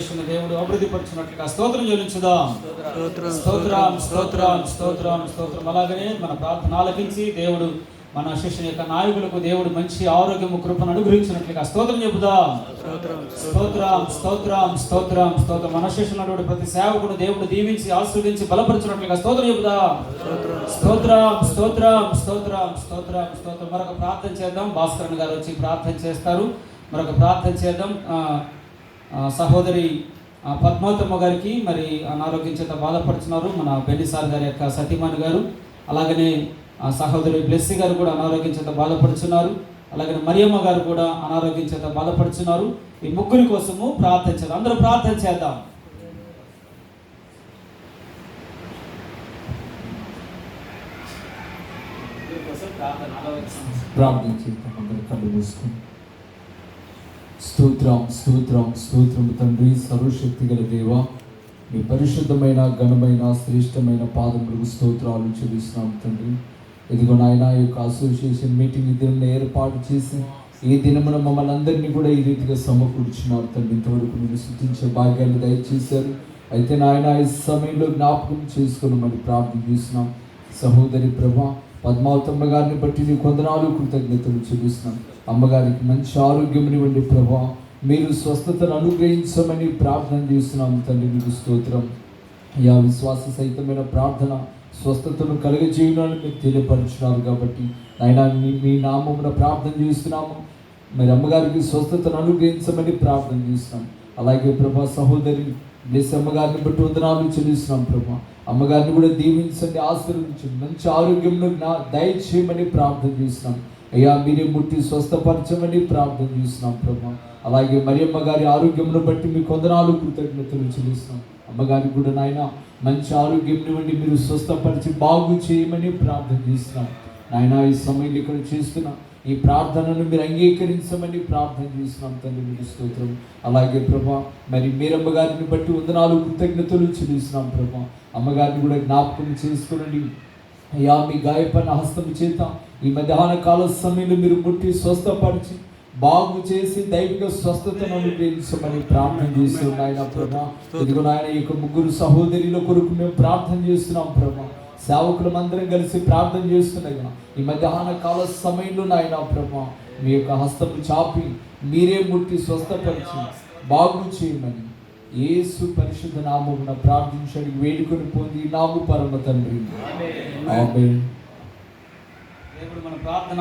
దేవుడు అభివృద్ధి పరుచున్నట్లుగా స్తోత్రం చెల్లించుదాం. స్తోత్రం. స్తోత్రం స్తోత్రం స్తోత్రం అలాగనే మన ప్రార్థన ఆలకించి దేవుడు మన శిష్యుని యొక్క నాయకులకు దేవుడు మంచి ఆరోగ్యము కృపను అనుగ్రహించినట్లుగా స్తోత్రం చెబుదాం. స్తోత్రం. స్తోత్రం స్తోత్రం స్తోత్రం మన శిష్యునటువంటి ప్రతి సేవకుడు దేవుడు దీవించి ఆశీర్వదించి బలపరచినట్లుగా స్తోత్రం చెబుదాం. స్తోత్రం. స్తోత్రం స్తోత్రం స్తోత్రం స్తోత్రం మరొక ప్రార్థన చేద్దాం. భాస్కరన్ గారు వచ్చి ప్రార్థన చేస్తారు. మరొక ప్రార్థన చేద్దాం. సహోదరి పద్మావతమ్మ గారికి మరి అనారోగ్యం చేత బాధపడుతున్నారు మన బెల్లి సార్ గారి యొక్క సతీమణి గారు. అలాగనే ఆ, సహోదరి బ్లెస్సి గారు కూడా అనారోగ్యం చేత బాధపడుతున్నారు. అలాగనే మరియమ్మ గారు కూడా అనారోగ్యం చేత బాధపడుతున్నారు. ఈ ముగ్గురి కోసము ప్రార్థన చేద్దాం. అందరూ ప్రార్థన చేద్దాం. ప్రార్థించి అందరూ కళ్ళు మూసుకుని. స్తోత్రం స్తోత్రం స్తోత్రం తండ్రి సర్వశక్తి గల దేవ మీ పరిశుద్ధమైన ఘనమైన శ్రేష్టమైన పాదములకు స్తోత్రాలు చెల్లిస్తున్నాం తండ్రి. ఇదిగో నాయన ఈ యొక్క అసోసియేషన్ మీటింగ్ ఈ ఏర్పాటు చేసి ఈ దినమున మమ్మల్ని అందరినీ కూడా ఈ రీతిగా సమకూర్చున్నారు తండ్రి. ఇంతవరకు మీరు సృష్టించే భాగ్యాన్ని దయచేశారు. అయితే నాయన ఈ సమయంలో జ్ఞాపకం చేసుకుని మరి ప్రార్థన చేస్తున్నాం. సహోదరి ప్రభా పద్మావతమ్మ గారిని బట్టి నీ కొందనాలు కృతజ్ఞతలు చూపిస్తున్నాం అమ్మగారికి మంచి ఆరోగ్యం ఇవ్వండి ప్రభా. మీరు స్వస్థతను అనుగ్రహించమని ప్రార్థన చేస్తున్నాం తండ్రి మీకు స్తోత్రం. యా విశ్వాస సహితమైన ప్రార్థన స్వస్థతను కలుగజేయడానికి మీరు తెలియపరుచున్నారు కాబట్టి ఆయన మీ మీ నామమున ప్రార్థన చేస్తున్నాము. మరి అమ్మగారికి స్వస్థతను అనుగ్రహించమని ప్రార్థన చేస్తున్నాం. అలాగే ప్రభా సహోదరి బ్లెస్ అమ్మగారిని బట్టి వందనాలు చెల్లిస్తున్నాం ప్రభా. అమ్మగారిని కూడా దీవించండి ఆశీర్వదించండి. మంచి ఆరోగ్యంలో నా దయచేయమని ప్రార్థన చేస్తున్నాం. అయ్యా మీరే ముట్టి స్వస్థపరచమని ప్రార్థన చేస్తున్నాం ప్రభా. అలాగే మరియమ్మ గారి ఆరోగ్యంను బట్టి మీ కొందనాలు కృతజ్ఞతలు చెల్లిస్తున్నాం. అమ్మగారికి కూడా నాయన మంచి ఆరోగ్యం ఇవ్వండి మీరు స్వస్థపరిచి బాగు చేయమని ప్రార్థన చేస్తున్నాం. నాయన ఈ సమయంలో ఇక్కడ చేస్తున్నాం ఈ ప్రార్థనను మీరు అంగీకరించమని ప్రార్థన చేస్తున్నాం తండ్రి మీకు స్తోత్రం. అలాగే ప్రభా మరి మీరమ్మ గారిని బట్టి వందనాలు కృతజ్ఞతలు చెల్లిస్తున్నాం ప్రభా. అమ్మగారిని కూడా జ్ఞాపకం చేసుకునండి. అయ్యా మీ గాయపడిన హస్తం చేత ఈ మధ్యాహ్న కాల సమయంలో మీరు ముట్టి స్వస్థపరిచి బాగు చేసి దైవిక స్వస్థతను అనుగ్రహించమని ప్రార్థన చేస్తున్నాం ప్రభా. ఇదిగో నాయన ఈ యొక్క ముగ్గురు సహోదరుల కొరకు మేము ప్రార్థన చేస్తున్నాం ప్రభా. సేవకులం అందరం కలిసి ప్రార్థన చేస్తున్నాయి ఈ మధ్యాహ్న కాల సమయంలో నాయన ప్రభా మీ యొక్క హస్తము చాపి మీరే ముట్టి స్వస్థపరిచి బాగు చేయమని యేసు పరిశుద్ధ నామమున ప్రార్థించడానికి వేడుకొని పొంది నాము పరమ తండ్రి. మన ప్రార్థన